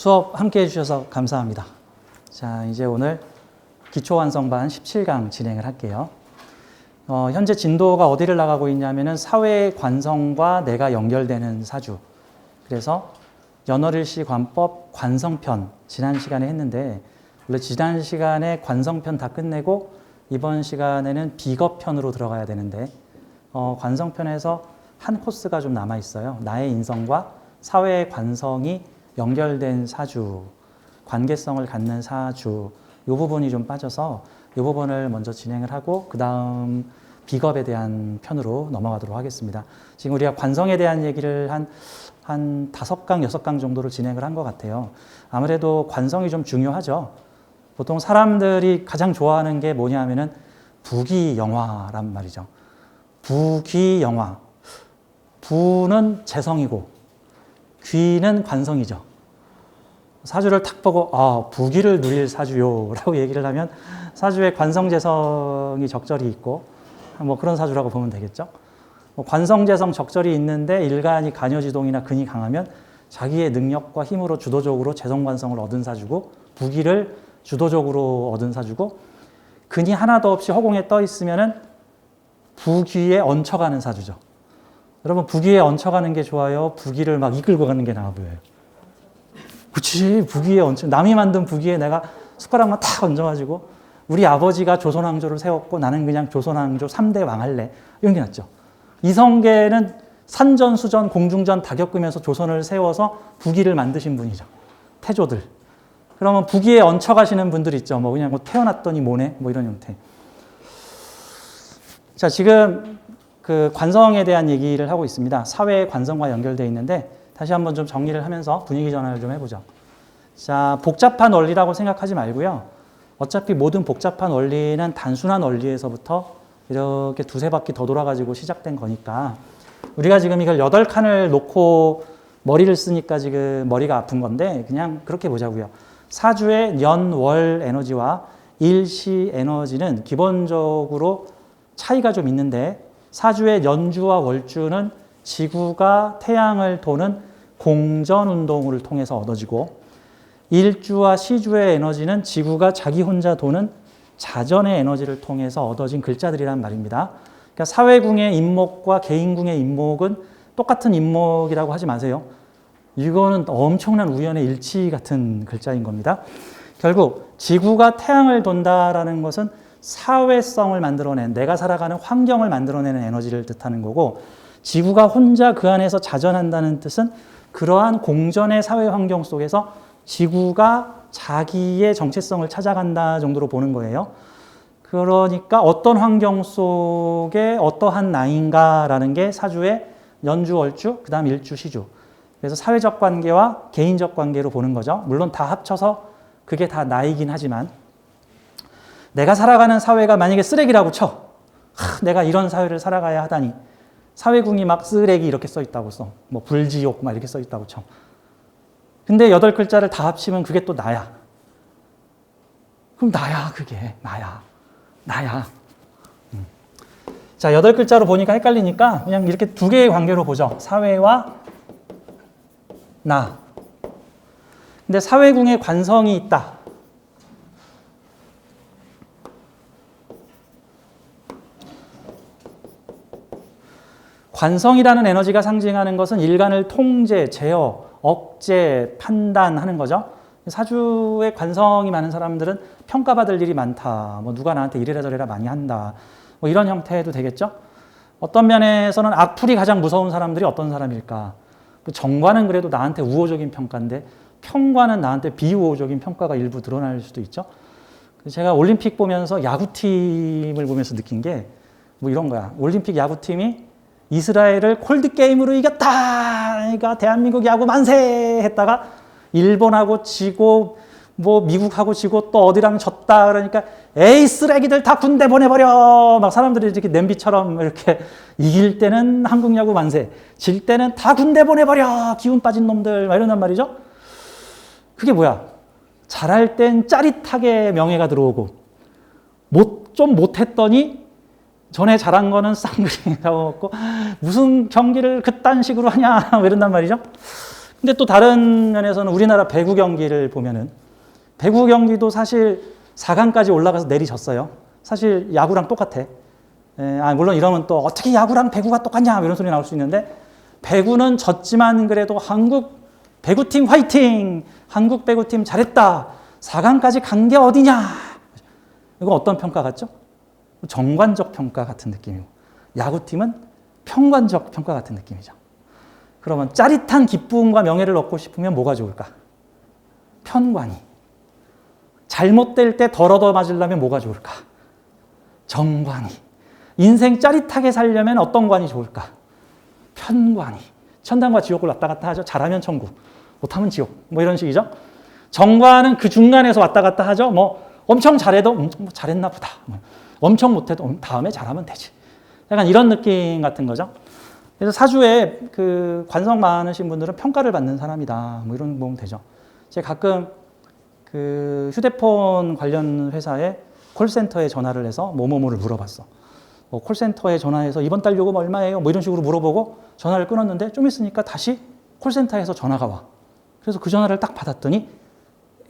수업 함께 해주셔서 감사합니다. 자, 이제 오늘 기초완성반 17강 진행을 할게요. 어, 현재 진도가 어디를 나가고 있냐면은 사회 관성과 내가 연결되는 사주. 그래서 연월일시 관법 관성편 지난 시간에 했는데 원래 지난 시간에 관성편 다 끝내고 이번 시간에는 비거편으로 들어가야 되는데 어, 관성편에서 한 코스가 좀 남아 있어요. 나의 인성과 사회의 관성이 연결된 사주, 관계성을 갖는 사주, 이 부분이 좀 빠져서 이 부분을 먼저 진행을 하고 그 다음 비겁에 대한 편으로 넘어가도록 하겠습니다. 지금 우리가 관성에 대한 얘기를 한, 한 다섯 강, 여섯 강 정도를 진행을 한 것 같아요. 아무래도 관성이 좀 중요하죠. 보통 사람들이 가장 좋아하는 게 뭐냐 하면은 부귀 영화란 말이죠. 부귀 영화. 부는 재성이고 귀는 관성이죠. 사주를 탁 보고 아 부귀를 누릴 사주요라고 얘기를 하면 사주에 관성 재성이 적절히 있고 뭐 그런 사주라고 보면 되겠죠. 뭐 관성 재성 적절히 있는데 일간이 간여지동이나 근이 강하면 자기의 능력과 힘으로 주도적으로 재성 관성을 얻은 사주고 부귀를 주도적으로 얻은 사주고 근이 하나도 없이 허공에 떠 있으면은 부귀에 얹혀가는 사주죠. 여러분 부귀에 얹혀가는 게 좋아요. 부귀를 막 이끌고 가는 게 나아 보여요. 그치 부귀에 얹혀 남이 만든 부귀에 내가 숟가락만 탁 얹어가지고 우리 아버지가 조선왕조를 세웠고 나는 그냥 조선왕조 3대 왕할래 이런 게 낫죠. 이성계는 산전 수전 공중전 다 겪으면서 조선을 세워서 부귀를 만드신 분이죠. 태조들. 그러면 부귀에 얹혀 가시는 분들 있죠. 뭐 그냥 뭐 태어났더니 뭐네 뭐 이런 형태. 자 지금 그 관성에 대한 얘기를 하고 있습니다. 사회의 관성과 연결되어 있는데 다시 한번 좀 정리를 하면서 분위기 전환을 좀 해보죠. 자, 복잡한 원리라고 생각하지 말고요. 어차피 모든 복잡한 원리는 단순한 원리에서부터 이렇게 두세 바퀴 더 돌아가지고 시작된 거니까 우리가 지금 이걸 여덟 칸을 놓고 머리를 쓰니까 지금 머리가 아픈 건데 그냥 그렇게 보자고요. 사주의 연, 월 에너지와 일시 에너지는 기본적으로 차이가 좀 있는데 사주의 연주와 월주는 지구가 태양을 도는 공전 운동을 통해서 얻어지고 일주와 시주의 에너지는 지구가 자기 혼자 도는 자전의 에너지를 통해서 얻어진 글자들이란 말입니다. 그러니까 사회궁의 인목과 개인궁의 인목은 똑같은 인목이라고 하지 마세요. 이거는 엄청난 우연의 일치 같은 글자인 겁니다. 결국 지구가 태양을 돈다라는 것은 사회성을 만들어낸 내가 살아가는 환경을 만들어내는 에너지를 뜻하는 거고 지구가 혼자 그 안에서 자전한다는 뜻은 그러한 공전의 사회 환경 속에서 지구가 자기의 정체성을 찾아간다 정도로 보는 거예요. 그러니까 어떤 환경 속에 어떠한 나인가라는 게 사주의 연주, 월주, 그 다음 일주, 시주. 그래서 사회적 관계와 개인적 관계로 보는 거죠. 물론 다 합쳐서 그게 다 나이긴 하지만 내가 살아가는 사회가 만약에 쓰레기라고 쳐. 하, 내가 이런 사회를 살아가야 하다니. 사회궁이 막 쓰레기 이렇게 써 있다고 써. 뭐 불지옥 막 이렇게 써 있다고 쳐. 근데 여덟 글자를 다 합치면 그게 또 나야. 그럼 나야, 그게. 나야. 나야. 음. 자, 여덟 글자로 보니까 헷갈리니까 그냥 이렇게 두 개의 관계로 보죠. 사회와 나. 근데 사회궁에 관성이 있다. 관성이라는 에너지가 상징하는 것은 일간을 통제, 제어, 억제, 판단하는 거죠. 사주에 관성이 많은 사람들은 평가받을 일이 많다. 뭐 누가 나한테 이래라 저래라 많이 한다. 뭐 이런 형태도 되겠죠. 어떤 면에서는 악플이 가장 무서운 사람들이 어떤 사람일까? 그 정과는 그래도 나한테 우호적인 평가인데 평과는 나한테 비우호적인 평가가 일부 드러날 수도 있죠. 제가 올림픽 보면서 야구팀을 보면서 느낀 게 뭐 이런 거야. 올림픽 야구팀이 이스라엘을 콜드 게임으로 이겼다. 그러니까 대한민국 야구 만세 했다가 일본하고 지고 뭐 미국하고 지고 또 어디랑 졌다 그러니까 에이 쓰레기들 다 군대 보내버려. 막 사람들이 이렇게 냄비처럼 이렇게 이길 때는 한국 야구 만세 질 때는 다 군대 보내버려. 기운 빠진 놈들. 막 이런단 말이죠. 그게 뭐야? 잘할 땐 짜릿하게 명예가 들어오고 못, 좀 못했더니 전에 잘한 거는 쌍그리라고 먹고 무슨 경기를 그딴 식으로 하냐. 뭐 이런단 말이죠. 근데 또 다른 면에서는 우리나라 배구 경기를 보면은 배구 경기도 사실 4강까지 올라가서 내리졌어요. 사실 야구랑 똑같아. 에, 아, 물론 이러면 또 어떻게 야구랑 배구가 똑같냐 뭐 이런 소리 나올 수 있는데 배구는 졌지만 그래도 한국 배구팀 화이팅! 한국 배구팀 잘했다! 4강까지 간 게 어디냐? 이거 어떤 평가 같죠? 정관적 평가 같은 느낌이고 야구팀은 평관적 평가 같은 느낌이죠. 그러면 짜릿한 기쁨과 명예를 얻고 싶으면 뭐가 좋을까? 편관이. 잘못될 때덜 얻어 맞으려면 뭐가 좋을까? 정관이. 인생 짜릿하게 살려면 어떤 관이 좋을까? 편관이. 천당과 지옥을 왔다 갔다 하죠. 잘하면 천국, 못하면 지옥. 뭐 이런 식이죠. 정관은 그 중간에서 왔다 갔다 하죠. 뭐 엄청 잘해도 음, 뭐 잘했나 보다. 뭐 엄청 못해도 음, 다음에 잘하면 되지. 약간 이런 느낌 같은 거죠. 그래서 사주에 그 관성 많으신 분들은 평가를 받는 사람이다. 뭐 이런 보면 되죠. 제가 가끔 그 휴대폰 관련 회사에 콜센터에 전화를 해서 뭐뭐뭐를 물어봤어. 뭐 콜센터에 전화해서 이번 달 요금 얼마예요? 뭐 이런 식으로 물어보고 전화를 끊었는데 좀 있으니까 다시 콜센터에서 전화가 와. 그래서 그 전화를 딱 받았더니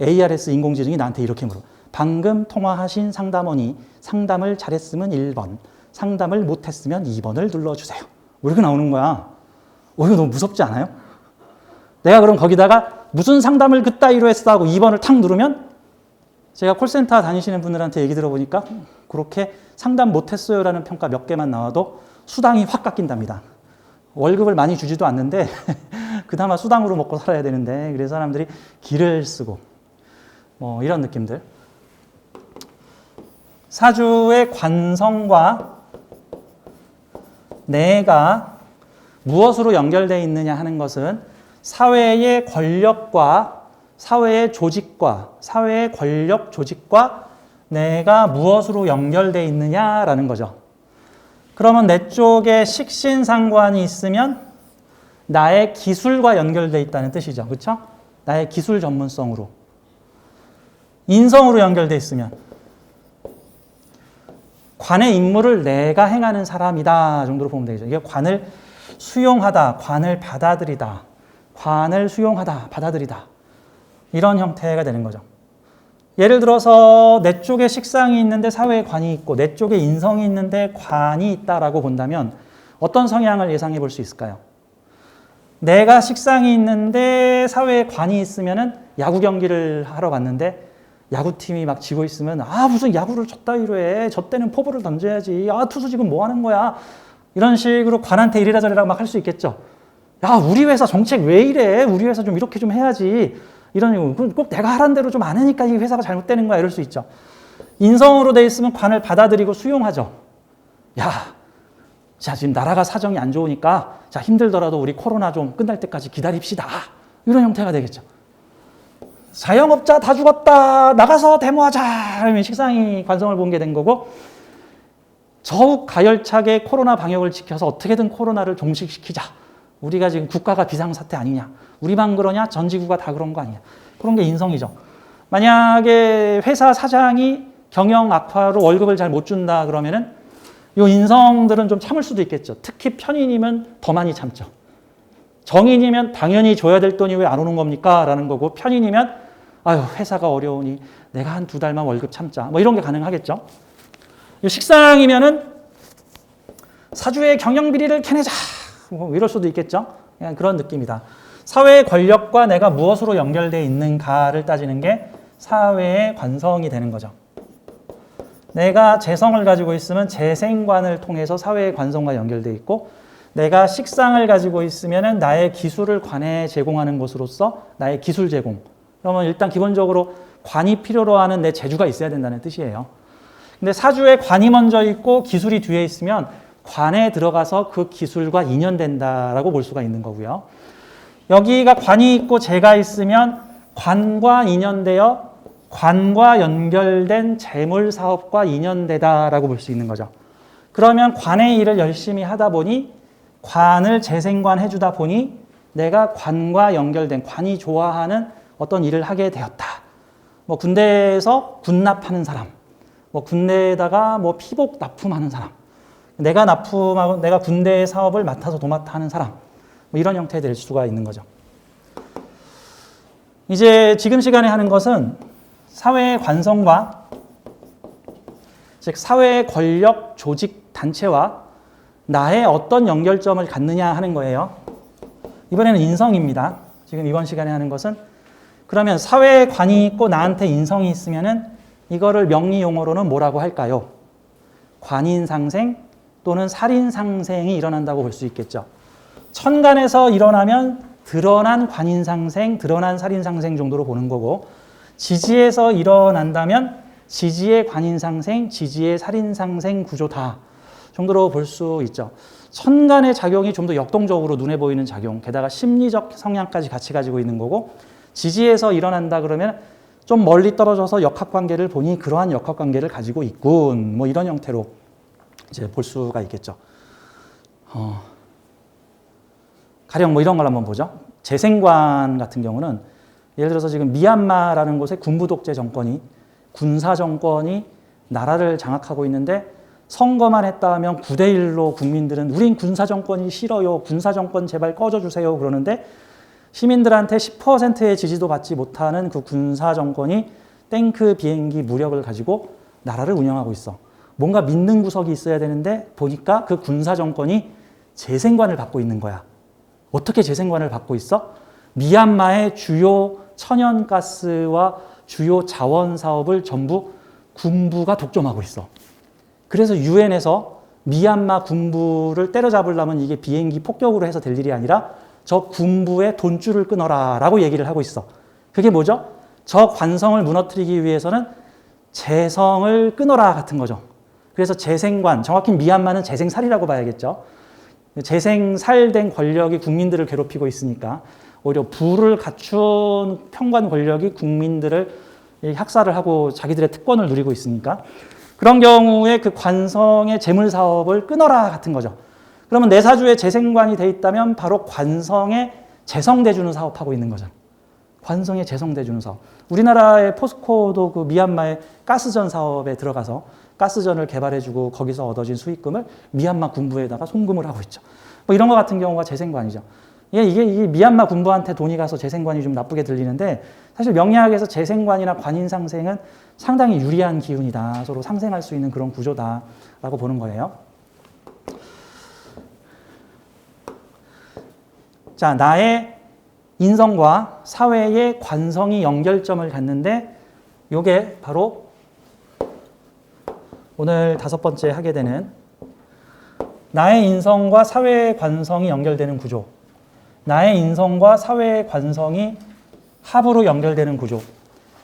ARS 인공지능이 나한테 이렇게 물어. 방금 통화하신 상담원이 상담을 잘했으면 1번, 상담을 못했으면 2번을 눌러주세요. 뭐 이렇게 나오는 거야. 어, 이거 너무 무섭지 않아요? 내가 그럼 거기다가 무슨 상담을 그따위로 했어 하고 2번을 탁 누르면 제가 콜센터 다니시는 분들한테 얘기 들어보니까 그렇게 상담 못했어요라는 평가 몇 개만 나와도 수당이 확 깎인답니다. 월급을 많이 주지도 않는데 그나마 수당으로 먹고 살아야 되는데 그래서 사람들이 길을 쓰고 뭐 이런 느낌들. 사주의 관성과 내가 무엇으로 연결되어 있느냐 하는 것은 사회의 권력과 사회의 조직과 사회의 권력 조직과 내가 무엇으로 연결되어 있느냐라는 거죠. 그러면 내 쪽에 식신상관이 있으면 나의 기술과 연결되어 있다는 뜻이죠. 그렇죠? 나의 기술 전문성으로. 인성으로 연결되어 있으면 관의 임무를 내가 행하는 사람이다 정도로 보면 되겠죠. 이게 관을 수용하다, 관을 받아들이다, 관을 수용하다, 받아들이다. 이런 형태가 되는 거죠. 예를 들어서 내 쪽에 식상이 있는데 사회에 관이 있고 내 쪽에 인성이 있는데 관이 있다라고 본다면 어떤 성향을 예상해 볼 수 있을까요? 내가 식상이 있는데 사회에 관이 있으면은 야구 경기를 하러 갔는데 야구팀이 막 지고 있으면 아 무슨 야구를 졌다이로 해. 저 때는 포부를 던져야지. 아 투수 지금 뭐 하는 거야. 이런 식으로 관한테 이래라 저래라 막 할 수 있겠죠. 야 우리 회사 정책 왜 이래. 우리 회사 좀 이렇게 좀 해야지. 이런 꼭 내가 하란 대로 좀 안 하니까 이 회사가 잘못되는 거야 이럴 수 있죠. 인성으로 돼 있으면 관을 받아들이고 수용하죠. 야, 자 지금 나라가 사정이 안 좋으니까 자 힘들더라도 우리 코로나 좀 끝날 때까지 기다립시다. 이런 형태가 되겠죠. 자영업자 다 죽었다 나가서 데모하자 그러면 식상이 관성을 본게된 거고 더욱 가열차게 코로나 방역을 지켜서 어떻게든 코로나를 종식시키자. 우리가 지금 국가가 비상사태 아니냐. 우리만 그러냐? 전 지구가 다 그런 거 아니냐. 그런 게 인성이죠. 만약에 회사 사장이 경영 악화로 월급을 잘 못 준다 그러면은 요 인성들은 좀 참을 수도 있겠죠. 특히 편인이면 더 많이 참죠. 정인이면 당연히 줘야 될 돈이 왜 안 오는 겁니까? 라는 거고 편인이면 아유 회사가 어려우니 내가 한 두 달만 월급 참자. 뭐 이런 게 가능하겠죠. 요 식상이면은 사주의 경영 비리를 캐내자. 뭐 이럴 수도 있겠죠. 그냥 그런 느낌이다. 사회의 권력과 내가 무엇으로 연결되어 있는가를 따지는 게 사회의 관성이 되는 거죠. 내가 재성을 가지고 있으면 재생관을 통해서 사회의 관성과 연결되어 있고 내가 식상을 가지고 있으면 나의 기술을 관에 제공하는 것으로서 나의 기술 제공. 그러면 일단 기본적으로 관이 필요로 하는 내 재주가 있어야 된다는 뜻이에요. 근데 사주에 관이 먼저 있고 기술이 뒤에 있으면 관에 들어가서 그 기술과 인연된다라고 볼 수가 있는 거고요. 여기가 관이 있고 재가 있으면 관과 인연되어 관과 연결된 재물 사업과 인연되다라고 볼 수 있는 거죠. 그러면 관의 일을 열심히 하다 보니 관을 재생관 해주다 보니 내가 관과 연결된 관이 좋아하는 어떤 일을 하게 되었다. 뭐 군대에서 군납하는 사람, 뭐 군대에다가 뭐 피복 납품하는 사람, 내가 납품하고 내가 군대 사업을 맡아서 도맡아 하는 사람, 뭐 이런 형태 될 수가 있는 거죠. 이제 지금 시간에 하는 것은 사회의 관성과 즉 사회의 권력 조직 단체와 나의 어떤 연결점을 갖느냐 하는 거예요. 이번에는 인성입니다. 지금 이번 시간에 하는 것은 그러면 사회에 관이 있고 나한테 인성이 있으면은 이거를 명리 용어로는 뭐라고 할까요? 관인 상생 또는 살인 상생이 일어난다고 볼 수 있겠죠. 천간에서 일어나면 드러난 관인 상생, 드러난 살인 상생 정도로 보는 거고 지지에서 일어난다면 지지의 관인 상생, 지지의 살인 상생 구조다 정도로 볼 수 있죠. 천간의 작용이 좀 더 역동적으로 눈에 보이는 작용, 게다가 심리적 성향까지 같이 가지고 있는 거고 지지에서 일어난다 그러면 좀 멀리 떨어져서 역학 관계를 보니 그러한 역학 관계를 가지고 있군. 뭐 이런 형태로 이제 볼 수가 있겠죠. 어, 가령 뭐 이런 걸 한번 보죠. 재생관 같은 경우는 예를 들어서 지금 미얀마라는 곳에 군부 독재 정권이 군사 정권이 나라를 장악하고 있는데 선거만 했다 하면 9대 1로 국민들은 우린 군사 정권이 싫어요. 군사 정권 제발 꺼져 주세요. 그러는데 시민들한테 10%의 지지도 받지 못하는 그 군사 정권이 탱크 비행기 무력을 가지고 나라를 운영하고 있어. 뭔가 믿는 구석이 있어야 되는데 보니까 그 군사 정권이 재생관을 받고 있는 거야. 어떻게 재생관을 받고 있어? 미얀마의 주요 천연가스와 주요 자원 사업을 전부 군부가 독점하고 있어. 그래서 유엔에서 미얀마 군부를 때려잡으려면 이게 비행기 폭격으로 해서 될 일이 아니라 저 군부의 돈줄을 끊어라 라고 얘기를 하고 있어. 그게 뭐죠? 저 관성을 무너뜨리기 위해서는 재성을 끊어라 같은 거죠. 그래서 재생관, 정확히 미얀마는 재생살이라고 봐야겠죠. 재생살된 권력이 국민들을 괴롭히고 있으니까 오히려 부를 갖춘 평관 권력이 국민들을 학살을 하고 자기들의 특권을 누리고 있으니까 그런 경우에 그 관성의 재물 사업을 끊어라 같은 거죠. 그러면 내사주에 재생관이 돼 있다면 바로 관성에 재성대주는 사업하고 있는 거죠. 관성에 재성대 주는 사업. 우리나라의 포스코도 그 미얀마의 가스전 사업에 들어가서 가스전을 개발해주고 거기서 얻어진 수익금을 미얀마 군부에다가 송금을 하고 있죠. 뭐 이런 것 같은 경우가 재생관이죠. 이게, 이게, 이게 미얀마 군부한테 돈이 가서 재생관이 좀 나쁘게 들리는데 사실 명리학에서 재생관이나 관인 상생은 상당히 유리한 기운이다. 서로 상생할 수 있는 그런 구조다라고 보는 거예요. 자, 나의 인성과 사회의 관성이 연결점을 갖는데 요게 바로 오늘 다섯 번째 하게 되는 나의 인성과 사회의 관성이 연결되는 구조. 나의 인성과 사회의 관성이 합으로 연결되는 구조.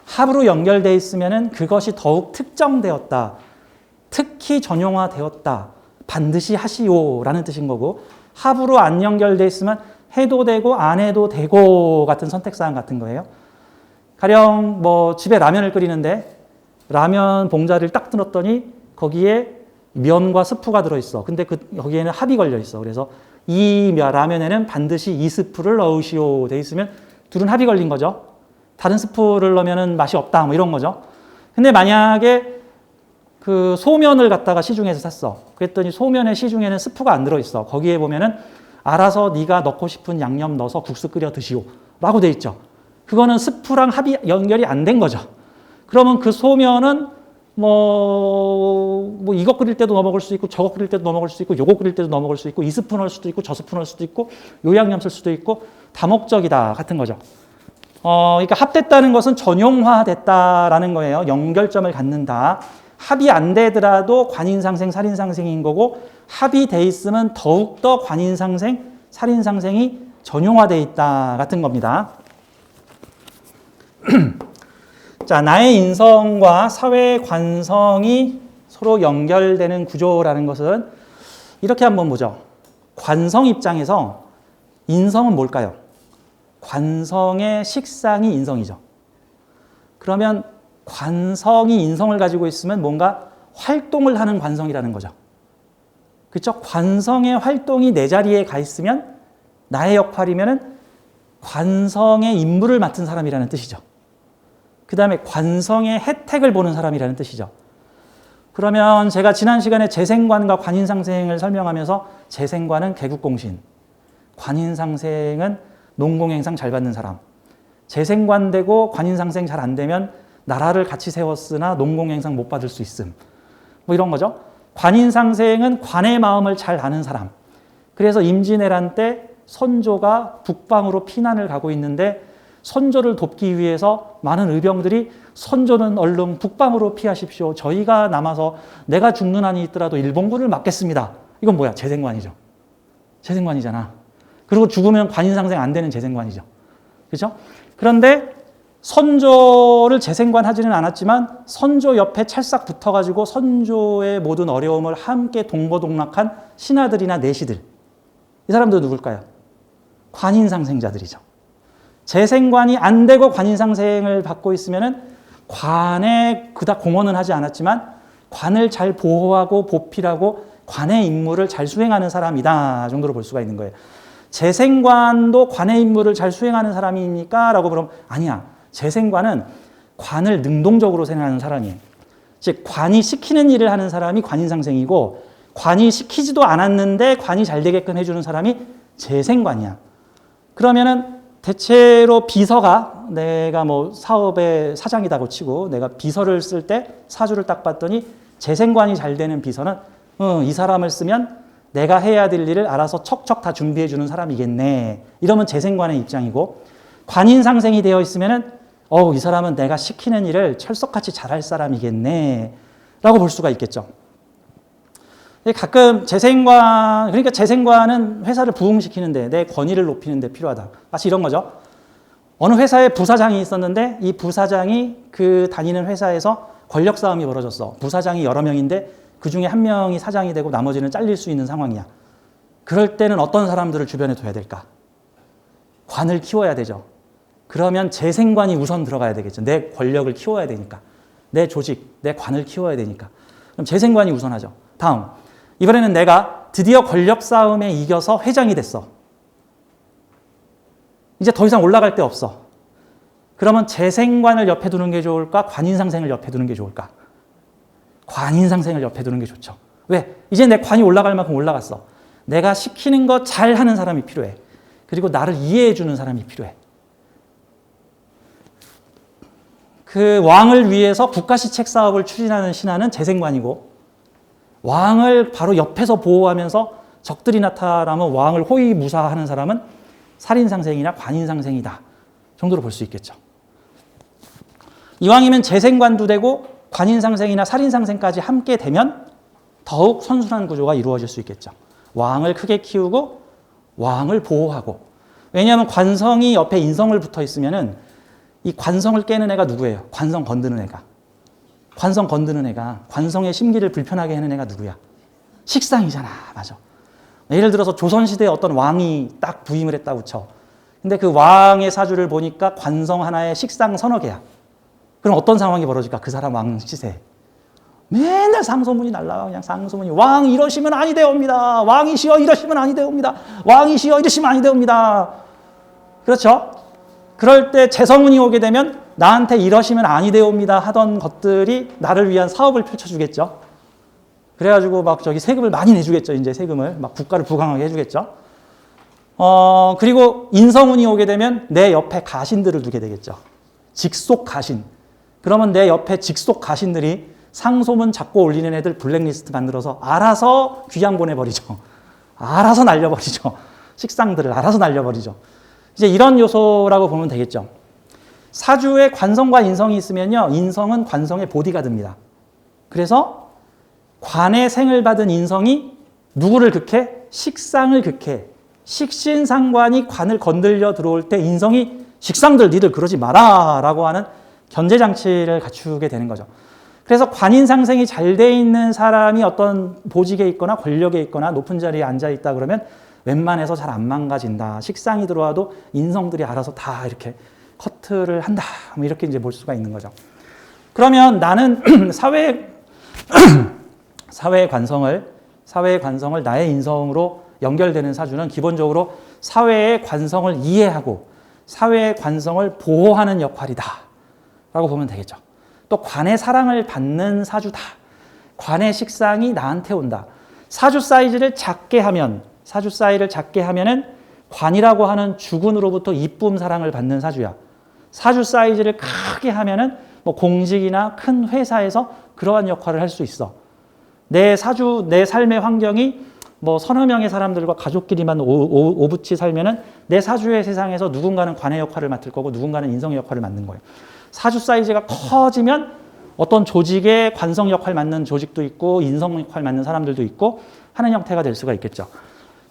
합으로 연결돼 있으면은 그것이 더욱 특정되었다. 특히 전용화되었다. 반드시 하시오라는 뜻인 거고 합으로 안 연결돼 있으면 해도 되고 안 해도 되고 같은 선택사항 같은 거예요. 가령 뭐 집에 라면을 끓이는데 라면 봉자를 딱 들었더니 거기에 면과 스프가 들어있어. 근데 그, 거기에는 합이 걸려 있어. 그래서 이 라면에는 반드시 이 스프를 넣으시오. 돼 있으면 둘은 합이 걸린 거죠. 다른 스프를 넣으면 맛이 없다. 뭐 이런 거죠. 근데 만약에 그 소면을 갖다가 시중에서 샀어. 그랬더니 소면의 시중에는 스프가 안 들어있어. 거기에 보면은 알아서 네가 넣고 싶은 양념 넣어서 국수 끓여 드시오. 라고 돼 있죠. 그거는 스프랑 합이 연결이 안 된 거죠. 그러면 그 소면은 뭐, 뭐 이거 끓일 때도 넣어 먹을 수 있고 저거 끓일 때도 넣어 먹을 수 있고 요거 끓일 때도 넣어 먹을 수 있고 이 스푼 넣을 수도 있고 저 스푼 넣을 수도 있고 요 양념 쓸 수도 있고 다목적이다 같은 거죠. 어, 그러니까 합됐다는 것은 전용화됐다라는 거예요. 연결점을 갖는다. 합이 안 되더라도 관인상생, 살인상생인 거고 합이 돼 있으면 더욱더 관인상생, 살인상생이 전용화돼 있다 같은 겁니다. 자, 나의 인성과 사회 관성이 서로 연결되는 구조라는 것은 이렇게 한번 보죠. 관성 입장에서 인성은 뭘까요? 관성의 식상이 인성이죠. 그러면 관성이 인성을 가지고 있으면 뭔가 활동을 하는 관성이라는 거죠. 그렇죠? 관성의 활동이 내 자리에 가 있으면 나의 역할이면은 관성의 임무를 맡은 사람이라는 뜻이죠. 그 다음에 관성의 혜택을 보는 사람이라는 뜻이죠. 그러면 제가 지난 시간에 재생관과 관인상생을 설명하면서 재생관은 개국공신, 관인상생은 농공행상 잘 받는 사람. 재생관 되고 관인상생 잘 안 되면 나라를 같이 세웠으나 농공행상 못 받을 수 있음. 뭐 이런 거죠. 관인상생은 관의 마음을 잘 아는 사람. 그래서 임진왜란 때 선조가 북방으로 피난을 가고 있는데 선조를 돕기 위해서 많은 의병들이 선조는 얼른 북방으로 피하십시오. 저희가 남아서 내가 죽는 한이 있더라도 일본군을 막겠습니다. 이건 뭐야? 재생관이죠. 재생관이잖아. 그리고 죽으면 관인상생 안 되는 재생관이죠. 그렇죠? 그런데 선조를 재생관 하지는 않았지만 선조 옆에 찰싹 붙어가지고 선조의 모든 어려움을 함께 동거동락한 신하들이나 내시들. 이 사람들 누굴까요? 관인상생자들이죠. 재생관이 안 되고 관인상생을 받고 있으면은 관에 그닥 공헌은 하지 않았지만 관을 잘 보호하고 보필하고 관의 임무를 잘 수행하는 사람이다 정도로 볼 수가 있는 거예요. 재생관도 관의 임무를 잘 수행하는 사람입니까? 라고 그럼 아니야. 재생관은 관을 능동적으로 생각하는 사람이에요. 즉 관이 시키는 일을 하는 사람이 관인상생이고 관이 시키지도 않았는데 관이 잘 되게끔 해주는 사람이 재생관이야. 그러면은 대체로 비서가 내가 뭐 사업의 사장이다고 치고 내가 비서를 쓸 때 사주를 딱 봤더니 재생관이 잘 되는 비서는 어, 이 사람을 쓰면 내가 해야 될 일을 알아서 척척 다 준비해 주는 사람이겠네. 이러면 재생관의 입장이고 관인상생이 되어 있으면은 어, 이 사람은 내가 시키는 일을 철석같이 잘할 사람이겠네. 라고 볼 수가 있겠죠. 가끔 재생관, 그러니까 재생관은 회사를 부흥시키는데 내 권위를 높이는데 필요하다. 마치 이런 거죠. 어느 회사에 부사장이 있었는데 이 부사장이 그 다니는 회사에서 권력 싸움이 벌어졌어. 부사장이 여러 명인데 그 중에 한 명이 사장이 되고 나머지는 잘릴 수 있는 상황이야. 그럴 때는 어떤 사람들을 주변에 둬야 될까? 관을 키워야 되죠. 그러면 재생관이 우선 들어가야 되겠죠. 내 권력을 키워야 되니까. 내 조직, 내 관을 키워야 되니까. 그럼 재생관이 우선하죠. 다음. 이번에는 내가 드디어 권력 싸움에 이겨서 회장이 됐어. 이제 더 이상 올라갈 데 없어. 그러면 재생관을 옆에 두는 게 좋을까? 관인상생을 옆에 두는 게 좋을까? 관인상생을 옆에 두는 게 좋죠. 왜? 이제 내 관이 올라갈 만큼 올라갔어. 내가 시키는 거 잘 하는 사람이 필요해. 그리고 나를 이해해 주는 사람이 필요해. 그 왕을 위해서 국가시 책 사업을 추진하는 신하는 재생관이고 왕을 바로 옆에서 보호하면서 적들이 나타나면 왕을 호위 무사하는 사람은 살인상생이나 관인상생이다 정도로 볼 수 있겠죠. 이왕이면 재생관도 되고 관인상생이나 살인상생까지 함께 되면 더욱 선순환 구조가 이루어질 수 있겠죠. 왕을 크게 키우고 왕을 보호하고 왜냐하면 관성이 옆에 인성을 붙어 있으면은 이 관성을 깨는 애가 누구예요? 관성 건드는 애가. 관성 건드는 애가 관성의 심기를 불편하게 하는 애가 누구야? 식상이잖아. 맞아. 예를 들어서 조선시대에 어떤 왕이 딱 부임을 했다고 쳐. 근데 그 왕의 사주를 보니까 관성 하나에 식상 서너 개야. 그럼 어떤 상황이 벌어질까? 그 사람 왕 시세. 맨날 상소문이 날라가 그냥 상소문이 왕 이러시면 아니 되옵니다. 왕이시여 이러시면 아니 되옵니다. 왕이시여 이러시면 아니 되옵니다. 그렇죠? 그럴 때 재성운이 오게 되면 나한테 이러시면 아니 되옵니다 하던 것들이 나를 위한 사업을 펼쳐주겠죠. 그래가지고 막 저기 세금을 많이 내주겠죠. 이제 세금을 막 국가를 부강하게 해주겠죠. 어 그리고 인성운이 오게 되면 내 옆에 가신들을 두게 되겠죠. 직속 가신. 그러면 내 옆에 직속 가신들이 상소문 잡고 올리는 애들 블랙리스트 만들어서 알아서 귀양 보내버리죠. 알아서 날려버리죠. 식상들을 알아서 날려버리죠. 이제 이런 요소라고 보면 되겠죠. 사주에 관성과 인성이 있으면요. 인성은 관성의 보디가드입니다. 그래서 관의 생을 받은 인성이 누구를 극해? 식상을 극해. 식신상관이 관을 건들려 들어올 때 인성이 식상들 니들 그러지 마라 라고 하는 견제장치를 갖추게 되는 거죠. 그래서 관인상생이 잘 돼 있는 사람이 어떤 보직에 있거나 권력에 있거나 높은 자리에 앉아 있다 그러면 웬만해서 잘 안 망가진다. 식상이 들어와도 인성들이 알아서 다 이렇게 커트를 한다. 뭐 이렇게 이제 볼 수가 있는 거죠. 그러면 나는 사회 사회의 관성을 사회의 관성을 나의 인성으로 연결되는 사주는 기본적으로 사회의 관성을 이해하고 사회의 관성을 보호하는 역할이다. 라고 보면 되겠죠. 또 관의 사랑을 받는 사주다. 관의 식상이 나한테 온다. 사주 사이즈를 작게 하면 사주 사이를 작게 하면은 관이라고 하는 주군으로부터 이쁨 사랑을 받는 사주야. 사주 사이즈를 크게 하면은 뭐 공직이나 큰 회사에서 그러한 역할을 할 수 있어. 내 사주, 내 삶의 환경이 뭐 서너 명의 사람들과 가족끼리만 오, 오, 오붙이 살면은 내 사주의 세상에서 누군가는 관의 역할을 맡을 거고 누군가는 인성의 역할을 맡는 거예요. 사주 사이즈가 커지면 어떤 조직의 관성 역할 맡는 조직도 있고 인성 역할 맡는 사람들도 있고 하는 형태가 될 수가 있겠죠.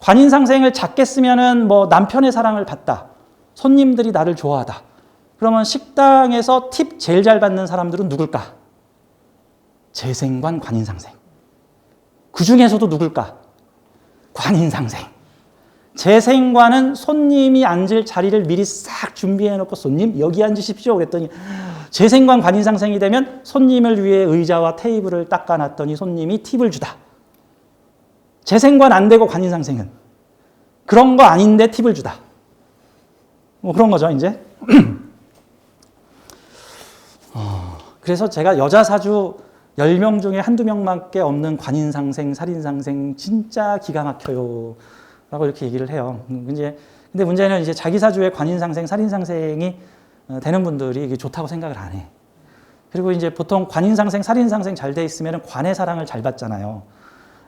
관인 상생을 작게 쓰면은 뭐 남편의 사랑을 받다. 손님들이 나를 좋아하다. 그러면 식당에서 팁 제일 잘 받는 사람들은 누굴까? 재생관 관인상생. 그 중에서도 누굴까? 관인상생. 재생관은 손님이 앉을 자리를 미리 싹 준비해 놓고 손님 여기 앉으십시오 그랬더니 재생관 관인상생이 되면 손님을 위해 의자와 테이블을 닦아놨더니 손님이 팁을 주다. 재생관 안 되고 관인상생은 그런 거 아닌데 팁을 주다. 뭐 그런 거죠 이제. 어, 그래서 제가 여자 사주 10명 중에 한두 명밖에 없는 관인상생, 살인상생 진짜 기가 막혀요. 라고 이렇게 얘기를 해요. 음, 이제 근데 문제는 이제 자기 사주에 관인상생, 살인상생이 어, 되는 분들이 이게 좋다고 생각을 안 해. 그리고 이제 보통 관인상생, 살인상생 잘 돼 있으면 관의 사랑을 잘 받잖아요.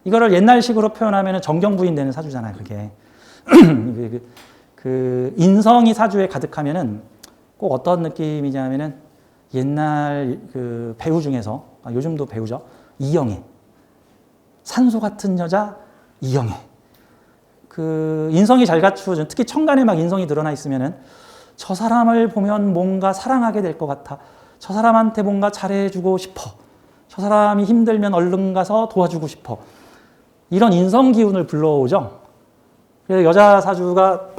이거를 옛날식으로 표현하면 정경부인 되는 사주잖아요, 그게. 그, 그, 그 인성이 사주에 가득하면은 꼭 어떤 느낌이냐면은 옛날 그 배우 중에서 아, 요즘도 배우죠. 이영애. 산소 같은 여자 이영애. 그 인성이 잘 갖추어진 특히 청간에 막 인성이 드러나 있으면은 저 사람을 보면 뭔가 사랑하게 될 것 같아. 저 사람한테 뭔가 잘해주고 싶어. 저 사람이 힘들면 얼른 가서 도와주고 싶어 이런 인성 기운을 불러오죠. 그래서 여자 사주가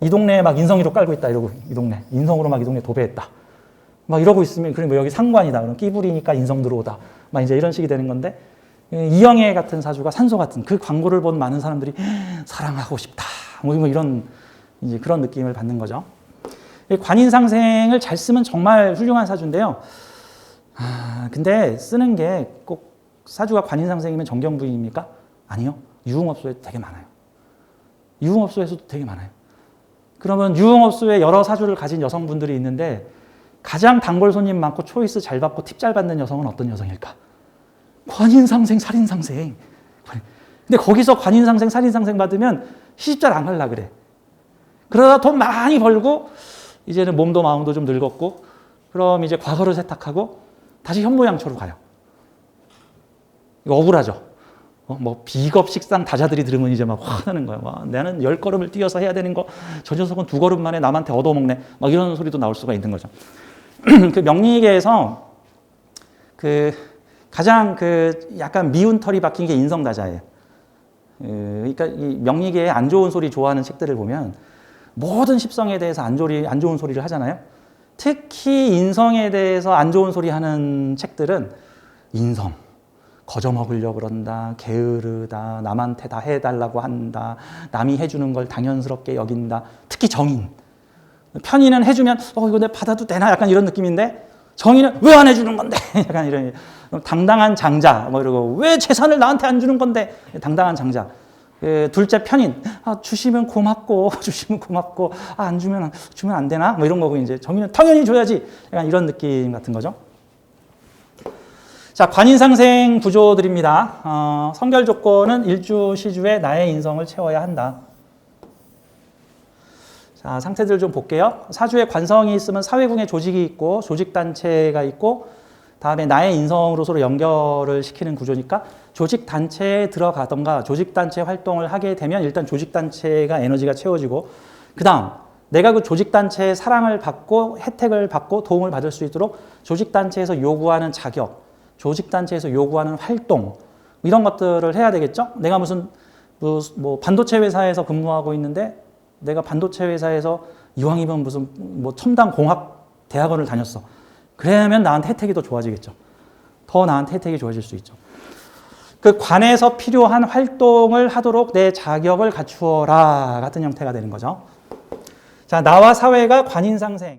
이 동네에 막 인성이로 깔고 있다 이러고 이 동네 인성으로 막 이 동네 도배했다. 막 이러고 있으면 그럼 뭐 여기 상관이다. 그럼 끼부리니까 인성 들어오다. 막 이제 이런 식이 되는 건데 이영애 같은 사주가 산소 같은 그 광고를 본 많은 사람들이 사랑하고 싶다. 뭐 이런 이제 그런 느낌을 받는 거죠. 관인 상생을 잘 쓰면 정말 훌륭한 사주인데요. 아 근데 쓰는 게 꼭 사주가 관인 상생이면 정경부인입니까 아니요 유흥업소에 되게 많아요 유흥업소에서도 되게 많아요 그러면 유흥업소에 여러 사주를 가진 여성분들이 있는데 가장 단골 손님 많고 초이스 잘 받고 팁 잘 받는 여성은 어떤 여성일까? 관인상생, 살인상생. 근데 거기서 관인상생, 살인상생 받으면 시집 잘 안 갈라 그래. 그러다 돈 많이 벌고 이제는 몸도 마음도 좀 늙었고 그럼 이제 과거를 세탁하고 다시 현모양처로 가요. 억울하죠. 어, 뭐 비겁 식상 다자들이 들으면 이제 막 화나는 거야. 와, 나는 열 걸음을 뛰어서 해야 되는 거, 저 녀석은 두 걸음 만에 남한테 얻어먹네. 막 이런 소리도 나올 수가 있는 거죠. 그 명리계에서 그 가장 그 약간 미운 털이 박힌 게 인성다자예요. 그러니까 이 명리계에 안 좋은 소리 좋아하는 책들을 보면 모든 십성에 대해서 안, 좋리, 안 좋은 소리를 하잖아요. 특히 인성에 대해서 안 좋은 소리 하는 책들은 인성. 거저 먹으려 그런다, 게으르다, 남한테 다 해달라고 한다, 남이 해주는 걸 당연스럽게 여긴다. 특히 정인. 편의는 해주면 어 이거 내가 받아도 되나 약간 이런 느낌인데 정의는 왜 안 해주는 건데 약간 이런 당당한 장자 뭐 이러고 왜 재산을 나한테 안 주는 건데 당당한 장자 그 둘째 편인 아, 주시면 고맙고 주시면 고맙고 아, 안 주면 주면 안 되나 뭐 이런 거고 이제 정의는 당연히 줘야지 약간 이런 느낌 같은 거죠. 자 관인상생 구조들입니다. 어, 성결 조건은 일주 시주에 나의 인성을 채워야 한다. 자, 상태들 좀 볼게요. 사주에 관성이 있으면 사회궁의 조직이 있고 조직단체가 있고 다음에 나의 인성으로 서로 연결을 시키는 구조니까 조직단체에 들어가던가 조직단체 활동을 하게 되면 일단 조직단체가 에너지가 채워지고 그 다음 내가 그 조직단체의 사랑을 받고 혜택을 받고 도움을 받을 수 있도록 조직단체에서 요구하는 자격, 조직단체에서 요구하는 활동 이런 것들을 해야 되겠죠? 내가 무슨 뭐 반도체 회사에서 근무하고 있는데 내가 반도체 회사에서 이왕이면 무슨 뭐 첨단 공학 대학원을 다녔어. 그러면 나한테 혜택이 더 좋아지겠죠. 더 나한테 혜택이 좋아질 수 있죠. 그 관에서 필요한 활동을 하도록 내 자격을 갖추어라 같은 형태가 되는 거죠. 자, 나와 사회가 관인상생.